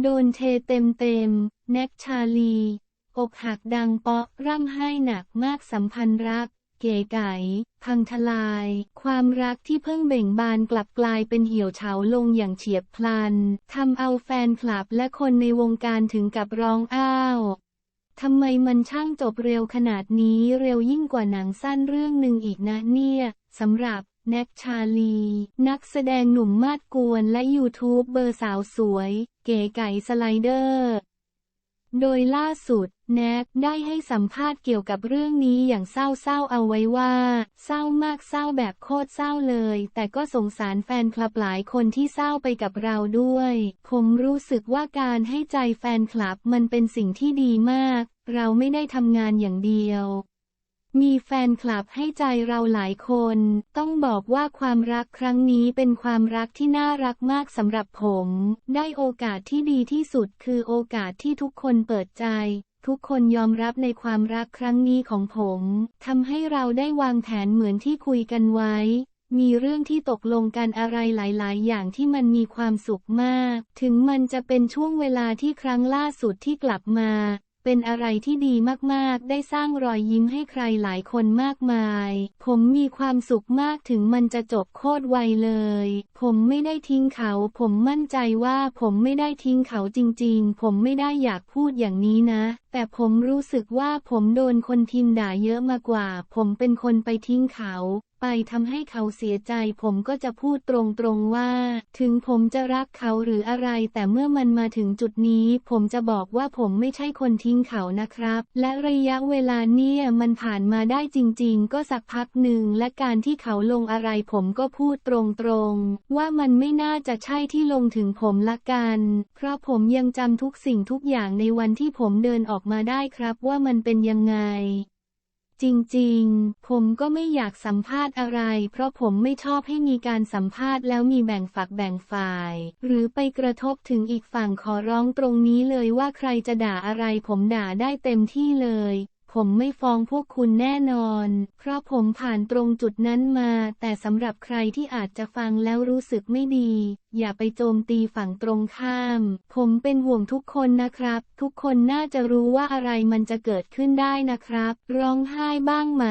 โดนเทเต็มเต็ม แน็กชาลี อกหักดังเปาะร่ำไห้หนักมากสัมพันธ์รัก เก๋ไก๋พังทลาย ความรักที่เพิ่งเบ่งบานกลับกลายเป็นเหี่ยวเฉาลงอย่างเฉียบพลัน ทำเอาแฟนคลับและคนในวงการถึงกับร้องอ้าวทำไมมันช่างจบเร็วขนาดนี้เร็วยิ่งกว่าหนังสั้นเรื่องหนึ่งอีกนะเนี่ยสำหรับแน็กชาลี นักแสดงหนุ่มมาดกวนและยูทูบเบอร์สาวสวย เก๋ไก่สไลเดอร์ โดยล่าสุด แน็กได้ให้สัมภาษณ์เกี่ยวกับเรื่องนี้อย่างเศร้าๆเอาไว้ว่า เศร้ามากเศร้าแบบโคตรเศร้าเลย แต่ก็สงสารแฟนคลับหลายคนที่เศร้าไปกับเราด้วย ผมรู้สึกว่าการให้ใจแฟนคลับมันเป็นสิ่งที่ดีมาก เราไม่ได้ทำงานอย่างเดียว มีแฟนคลับให้ใจเราหลายคน ต้องบอกว่าความรักครั้งนี้เป็นความรักที่น่ารักมากสำหรับผม ได้โอกาสที่ดีที่สุดคือโอกาสที่ทุกคนเปิดใจ ทุกคนยอมรับในความรักครั้งนี้ของผมทำให้เราได้วางแผนเหมือนที่คุยกันไว้ มีเรื่องที่ตกลงกันอะไรหลาย ๆ อย่างที่มันมีความสุขมาก ถึงมันจะเป็นช่วงเวลาที่ครั้งล่าสุดที่กลับมา เป็นอะไรที่ดีมากๆ ได้สร้างรอยยิ้มให้ใครหลายคนมากมาย ผมมีความสุขมากถึงมันจะจบโคตรไวเลย ผมไม่ได้ทิ้งเขา ผมมั่นใจว่าผมไม่ได้ทิ้งเขาจริงๆ ผมไม่ได้อยากพูดอย่างนี้นะ แต่ผมรู้สึกว่าผมโดนคนทิมด่าเยอะมากกว่า ผมเป็นคนไปทิ้งเขา ไปทำให้เขาเสียใจ ผมก็จะพูดตรงๆว่า ถึงผมจะรักเขาหรืออะไร แต่เมื่อมันมาถึงจุดนี้ ผมจะบอกว่าผมไม่ใช่คนทิ้งเขานะครับ และระยะเวลาเนี่ยมันผ่านมาได้จริง ๆ ก็สักพักหนึ่ง และการที่เขาลงอะไร ผมก็พูดตรงๆ ว่ามันไม่น่าจะใช่ที่ลงถึงผมละกัน เพราะผมยังจำทุกสิ่งทุกอย่างในวันที่ผมเดินออกมาได้ครับว่ามันเป็นยังไง จริงๆ ผมก็ไม่อยากสัมภาษณ์อะไร เพราะผมไม่ชอบให้มีการสัมภาษณ์แล้วมีแบ่งฝักแบ่งฝ่าย หรือไปกระทบถึงอีกฝั่งขอร้องตรงนี้เลยว่าใครจะด่าอะไรผมด่าได้เต็มที่เลย ผมไม่ฟ้องพวกคุณแน่นอน เพราะผมผ่านตรงจุดนั้นมา แต่สำหรับใครที่อาจจะฟังแล้วรู้สึกไม่ดี อย่าไปโจมตีฝั่งตรงข้าม ผมเป็นห่วงทุกคนนะครับ ทุกคนน่าจะรู้ว่าอะไรมันจะเกิดขึ้นได้นะครับ ร้องไห้บ้างไหม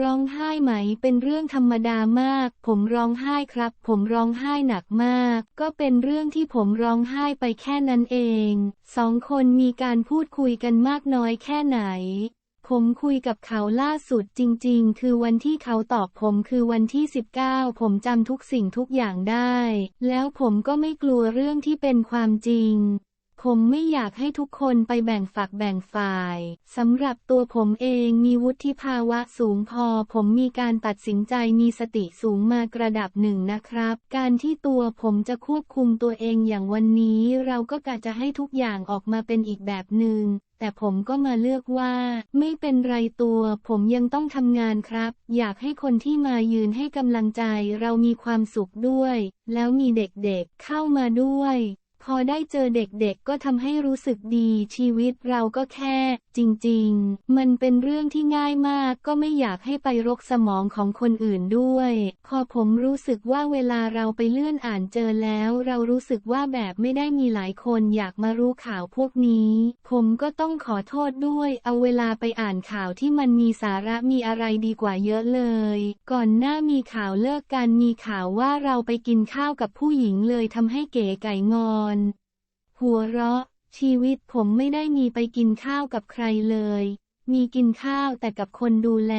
ร้องไห้ไหมเป็นเรื่องธรรมดามาก ผมร้องไห้ครับ ผมร้องไห้หนักมาก ก็เป็นเรื่องที่ผมร้องไห้ไปแค่นั้นเอง สองคนมีการพูดคุยกันมากน้อยแค่ไหน ผมคุยกับเขาล่าสุดจริง ๆ คือวันที่เขาตอบผมคือวันที่ 19 ผมจำทุกสิ่งทุกอย่างได้ แล้วผมก็ไม่กลัวเรื่องที่เป็นความจริง ผมไม่อยากให้ทุกคนไปแบ่งฝักแบ่งฝ่ายสำหรับตัวผมเองมีวุฒิภาวะสูงพอ ผมมีการตัดสินใจมีสติสูงมากระดับหนึ่งนะครับ การที่ตัวผมจะควบคุมตัวเองอย่างวันนี้ เราก็กะจะให้ทุกอย่างออกมาเป็นอีกแบบหนึ่งแต่ผมก็มาเลือกว่า ไม่เป็นไรตัว ผมยังต้องทำงานครับ อยากให้คนที่มายืนให้กำลังใจเรามีความสุขด้วย แล้วมีเด็กๆเข้ามาด้วย พอได้เจอเด็กๆ ก็ทำให้รู้สึกดีชีวิตเราก็แค่ จริงๆ มันเป็นเรื่องที่ง่ายมากก็ไม่อยากให้ไปรกสมองของคนอื่นด้วย พอผมรู้สึกว่าเวลาเราไปเลื่อนอ่านเจอแล้ว เรารู้สึกว่าแบบไม่ได้มีหลายคนอยากมารู้ข่าวพวกนี้ ผมก็ต้องขอโทษด้วย เอาเวลาไปอ่านข่าวที่มันมีสาระมีอะไรดีกว่าเยอะเลย ก่อนหน้ามีข่าวเลิกกันมีข่าวว่าเราไปกินข้าวกับผู้หญิงเลยทำให้เก๋ไก่งอนหัวเราะ ชีวิตผมไม่ได้มีไปกินข้าวกับใครเลย มีกินข้าวแต่กับคนดูแล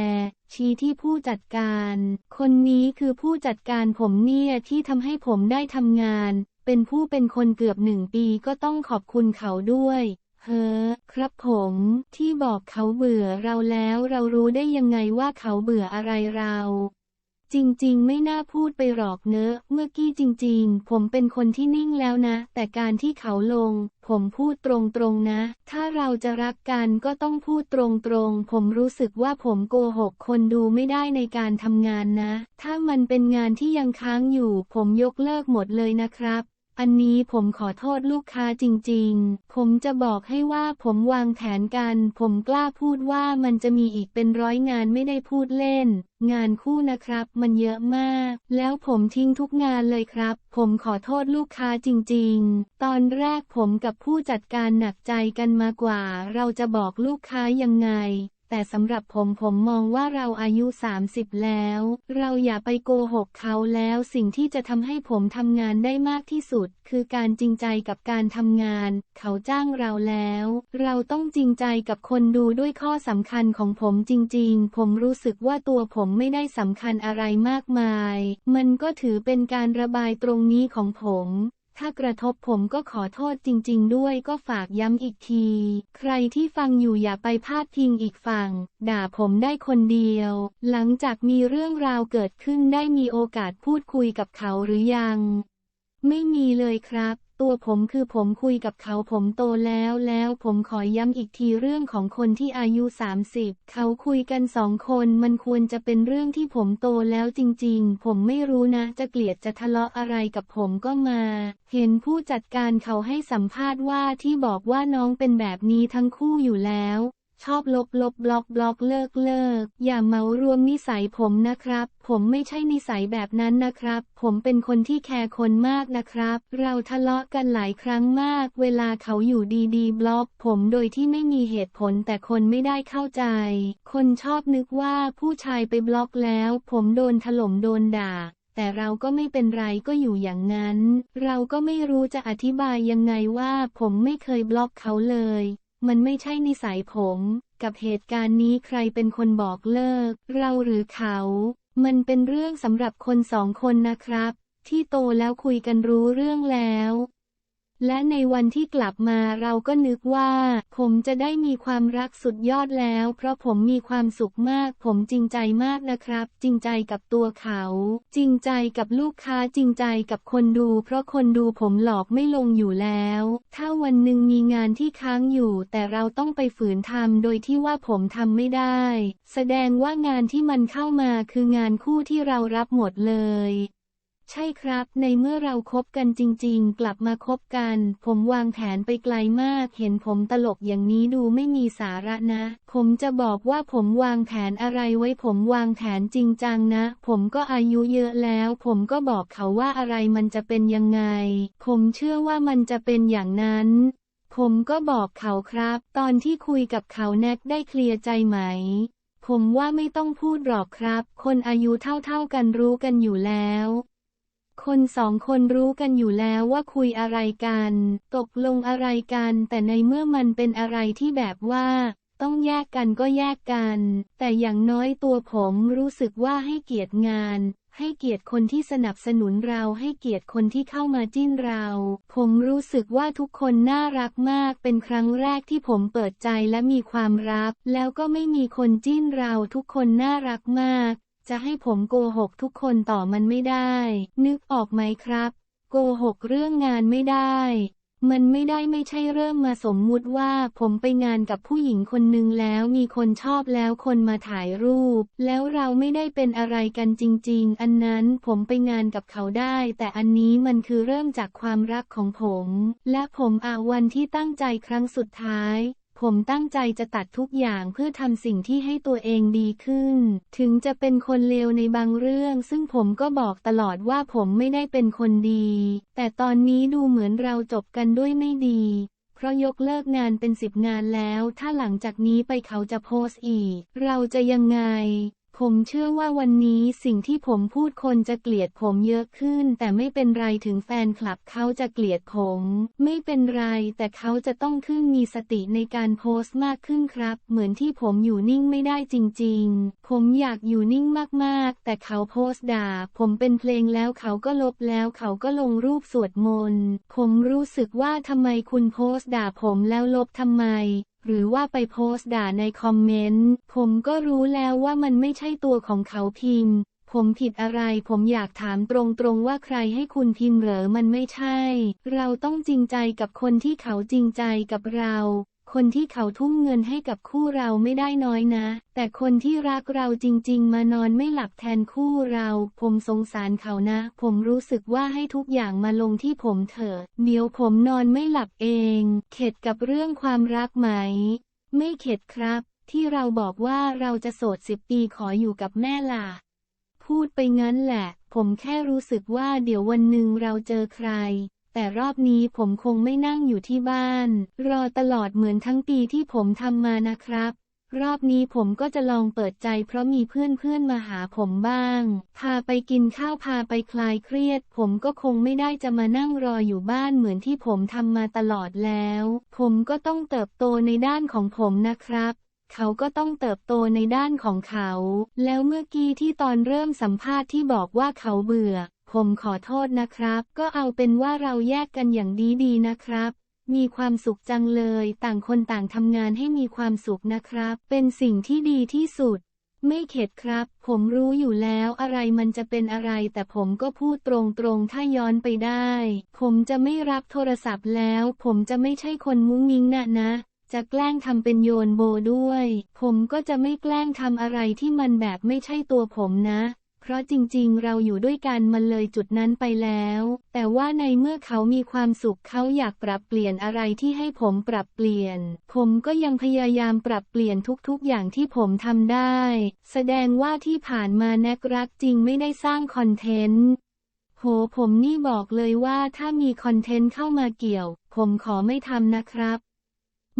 ชี้ที่ผู้จัดการ คนนี้คือผู้จัดการผมเนี่ยที่ทำให้ผมได้ทำงาน เป็นผู้เป็นคนเกือบหนึ่งปีก็ต้องขอบคุณเขาด้วยเฮ้อครับผมที่บอกเขาเบื่อเราแล้วเรารู้ได้ยังไงว่าเขาเบื่ออะไรเรา จริงๆ ไม่น่าพูดไปหรอกเนอะ เมื่อกี้จริงๆ ผมเป็นคนที่นิ่งแล้วนะ แต่การที่เขาลง ผมพูดตรงๆนะ ถ้าเราจะรักกันก็ต้องพูดตรงๆ ผมรู้สึกว่าผมโกหกคนดูไม่ได้ในการทำงานนะ ถ้ามันเป็นงานที่ยังค้างอยู่ ผมยกเลิกหมดเลยนะครับ อันนี้ผมขอโทษลูกค้าจริงๆ ผมจะบอกให้ว่าผมวางแผนกัน ผมกล้าพูดว่ามันจะมีอีกเป็นร้อยงานไม่ได้พูดเล่น งานคู่นะครับ มันเยอะมาก แล้วผมทิ้งทุกงานเลยครับ ผมขอโทษลูกค้าจริงๆ ตอนแรกผมกับผู้จัดการหนักใจกันมากว่า เราจะบอกลูกค้ายังไง แต่สำหรับผมผมมองว่าเราอายุ 30 แล้ว เราอย่าไปโกหกเขาแล้วสิ่งที่จะทำให้ผมทำงานได้มากที่สุด คือการจริงใจกับการทำงาน เขาจ้างเราแล้ว เราต้องจริงใจกับคนดูด้วยข้อสำคัญของผมจริง ๆ ผมรู้สึกว่าตัวผมไม่ได้สำคัญอะไรมากมาย มันก็ถือเป็นการระบายตรงนี้ของผม ถ้ากระทบผมก็ขอโทษจริง ๆ ด้วยก็ฝากย้ำอีกที ใครที่ฟังอยู่อย่าไปพาดพิงอีกฝั่ง ด่าผมได้คนเดียว หลังจากมีเรื่องราวเกิดขึ้นได้มีโอกาสพูดคุยกับเขาหรือยัง ไม่มีเลยครับ ตัวผมคือผมคุยกับเขาผมโตแล้วแล้วผมขอย้ำอีกทีเรื่องของคนที่อายุ 30 เขาคุยกันสองคนมันควรจะเป็นเรื่องที่ผมโตแล้วจริงๆ ผมไม่รู้นะจะเกลียดจะทะเลาะอะไรกับผมก็มา เห็นผู้จัดการเขาให้สัมภาษณ์ว่าที่บอกว่าน้องเป็นแบบนี้ทั้งคู่อยู่แล้ว ชอบลบลบบล็อกบล็อกเลิกเลิก อย่าเมารวมนิสัยผมนะครับ ผมไม่ใช่นิสัยแบบนั้นนะครับ ผมเป็นคนที่แคร์คนมากนะครับ เราทะเลาะกันหลายครั้งมาก เวลาเขาอยู่ดีๆ บล็อก ผมโดยที่ไม่มีเหตุผลแต่คนไม่ได้เข้าใจ คนชอบนึกว่าผู้ชายไปบล็อกแล้ว ผมโดนถล่มโดนด่าแต่เราก็ไม่เป็นไรก็อยู่อย่างนั้น เราก็ไม่รู้จะอธิบายยังไงว่าผมไม่เคยบล็อกเขาเลย มันไม่ใช่นิสัยผม กับเหตุการณ์นี้ใครเป็นคนบอกเลิก เราหรือเขา มันเป็นเรื่องสำหรับคนสองคนนะครับ ที่โตแล้วคุยกันรู้เรื่องแล้ว และในวันที่กลับมาเราก็นึกว่า ผมจะได้มีความรักสุดยอดแล้ว เพราะผมมีความสุขมาก ผมจริงใจมากนะครับ จริงใจกับตัวเขา จริงใจกับลูกค้าจริงใจกับคนดู เพราะคนดูผมหลอกไม่ลงอยู่แล้ว ถ้าวันหนึ่งมีงานที่ค้างอยู่ แต่เราต้องไปฝืนทำโดยที่ว่าผมทำไม่ได้ แสดงว่างานที่มันเข้ามาคืองานคู่ที่เรารับหมดเลย ใช่ครับ ในเมื่อเราคบกันจริง ๆ กลับมาคบกัน ผมวางแผนไปไกลมาก เห็นผมตลกอย่างนี้ดูไม่มีสาระนะ ผมจะบอกว่าผมวางแผนอะไรไว้ผมวางแผนจริงจังนะ ผมก็อายุเยอะแล้ว ผมก็บอกเขาว่าอะไรมันจะเป็นยังไง ผมเชื่อว่ามันจะเป็นอย่างนั้นผมก็บอกเขาครับ ตอนที่คุยกับเขาแน็กได้เคลียร์ใจไหม ผมว่าไม่ต้องพูดหรอกครับ คนอายุเท่าๆกันรู้กันอยู่แล้ว คนสองคนรู้กันอยู่แล้วว่าคุยอะไรกัน ตกลงอะไรกัน แต่ในเมื่อมันเป็นอะไรที่แบบว่า ต้องแยกกันก็แยกกัน แต่อย่างน้อยตัวผมรู้สึกว่าให้เกียรติงาน ให้เกียรติคนที่สนับสนุนเราให้เกียรติคนที่เข้ามาจิ้นเรา ผมรู้สึกว่าทุกคนน่ารักมากเป็นครั้งแรกที่ผมเปิดใจและมีความรัก แล้วก็ไม่มีคนจิ้นเราทุกคนน่ารักมาก จะให้ผมโกหกทุกคนต่อมันไม่ได้ นึกออกไหมครับ โกหกเรื่องงานไม่ได้ มันไม่ได้ไม่ใช่เริ่มมาสมมุติว่าผมไปงานกับผู้หญิงคนหนึ่งแล้วมีคนชอบแล้วคนมาถ่ายรูป แล้วเราไม่ได้เป็นอะไรกันจริง ๆ อันนั้นผมไปงานกับเขาได้ แต่อันนี้มันคือเริ่มจากความรักของผม และผมอาวันที่ตั้งใจครั้งสุดท้าย ผมตั้งใจจะตัดทุกอย่างเพื่อทำสิ่งที่ให้ตัวเองดีขึ้น ถึงจะเป็นคนเลวในบางเรื่อง ซึ่งผมก็บอกตลอดว่าผมไม่ได้เป็นคนดี แต่ตอนนี้ดูเหมือนเราจบกันด้วยไม่ดี เพราะยกเลิกงานเป็นสิบงานแล้ว ถ้าหลังจากนี้ไปเขาจะโพสต์อีก เราจะยังไง ผมเชื่อว่าวันนี้สิ่งที่ผมพูดคนจะเกลียดผมเยอะขึ้น แต่ไม่เป็นไรถึงแฟนคลับเขาจะเกลียดผม ไม่เป็นไร แต่เขาจะต้องขึ้นมีสติในการโพสต์มากขึ้นครับ เหมือนที่ผมอยู่นิ่งไม่ได้จริง ๆ ผมอยากอยู่นิ่งมากๆ แต่เขาโพสต์ด่า ผมเป็นเพลงแล้วเขาก็ลบแล้วเขาก็ลงรูปสวดมนต์ผมรู้สึกว่าทำไมคุณโพสต์ด่าผมแล้วลบทำไม หรือว่าไปโพสต์ด่าในคอมเมนต์ ผมก็รู้แล้วว่ามันไม่ใช่ตัวของเขาพิมพ์ ผมผิดอะไร ผมอยากถามตรงๆว่าใครให้คุณพิมพ์เหรอ มันไม่ใช่ เราต้องจริงใจกับคนที่เขาจริงใจกับเรา คนที่เขาทุ่มเงินให้กับคู่เราไม่ได้น้อยนะ แต่คนที่รักเราจริง ๆ มานอนไม่หลับแทนคู่เรา ผมสงสารเขานะ ผมรู้สึกว่าให้ทุกอย่างมาลงที่ผมเถอะ เดี๋ยวผมนอนไม่หลับเอง เข็ดกับเรื่องความรักไหม ไม่เข็ดครับ ที่เราบอกว่าเราจะโสดสิบปีขออยู่กับแม่ล่ะ พูดไปงั้นแหละ ผมแค่รู้สึกว่าเดี๋ยววันหนึ่งเราเจอใคร แต่รอบนี้ผมคงไม่นั่งอยู่ที่บ้าน รอตลอดเหมือนทั้งปีที่ผมทำมานะครับ รอบนี้ผมก็จะลองเปิดใจเพราะมีเพื่อนๆมาหาผมบ้าง พาไปกินข้าวพาไปคลายเครียด ผมก็คงไม่ได้จะมานั่งรออยู่บ้านเหมือนที่ผมทำมาตลอดแล้ว ผมก็ต้องเติบโตในด้านของผมนะครับเขาก็ต้องเติบโตในด้านของเขา แล้วเมื่อกี้ที่ตอนเริ่มสัมภาษณ์ที่บอกว่าเขาเบื่อ ผมขอโทษนะครับ ก็เอาเป็นว่าเราแยกกันอย่างดีๆนะครับ มีความสุขจังเลย ต่างคนต่างทำงานให้มีความสุขนะครับ เป็นสิ่งที่ดีที่สุด ไม่เข็ดครับ ผมรู้อยู่แล้วอะไรมันจะเป็นอะไร แต่ผมก็พูดตรงๆ ถ้าย้อนไปได้ ผมจะไม่รับโทรศัพท์แล้ว ผมจะไม่ใช่คนมุ้งมิ้งนะนะจะแกล้งทำเป็นโยนโบด้วย ผมก็จะไม่แกล้งทำอะไรที่มันแบบไม่ใช่ตัวผมนะ เพราะจริงๆ เราอยู่ด้วยกันมันเลยจุดนั้นไปแล้ว แต่ว่าในเมื่อเขามีความสุขเขาอยากปรับเปลี่ยนอะไรที่ให้ผมปรับเปลี่ยน ผมก็ยังพยายามปรับเปลี่ยนทุกๆ อย่างที่ผมทำได้ แสดงว่าที่ผ่านมาแนกรักจริงไม่ได้สร้างคอนเทนต์โหผมนี่บอกเลยว่าถ้ามีคอนเทนต์เข้ามาเกี่ยว ผมขอไม่ทำนะครับ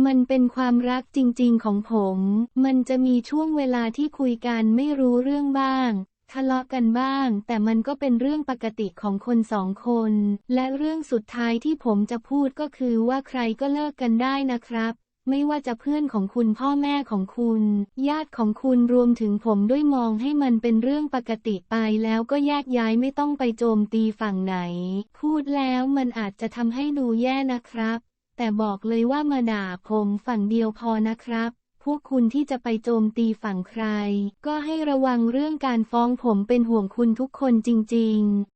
มันเป็นความรักจริงๆของผม มันจะมีช่วงเวลาที่คุยกันไม่รู้เรื่องบ้าง ทะเลาะกันบ้าง แต่มันก็เป็นเรื่องปกติของคนสองคน และเรื่องสุดท้ายที่ผมจะพูดก็คือว่าใครก็เลิกกันได้นะครับ ไม่ว่าจะเพื่อนของคุณพ่อแม่ของคุณ ญาติของคุณรวมถึงผมด้วยมองให้มันเป็นเรื่องปกติไปแล้วก็แยกย้ายไม่ต้องไปโจมตีฝั่งไหน พูดแล้วมันอาจจะทำให้ดูแย่นะครับ แต่บอกเลยว่ามาด่าผมฝั่งเดียวพอนะครับ พวกคุณที่จะไปโจมตีฝั่งใคร ก็ให้ระวังเรื่องการฟ้องผมเป็นห่วงคุณทุกคนจริง ๆ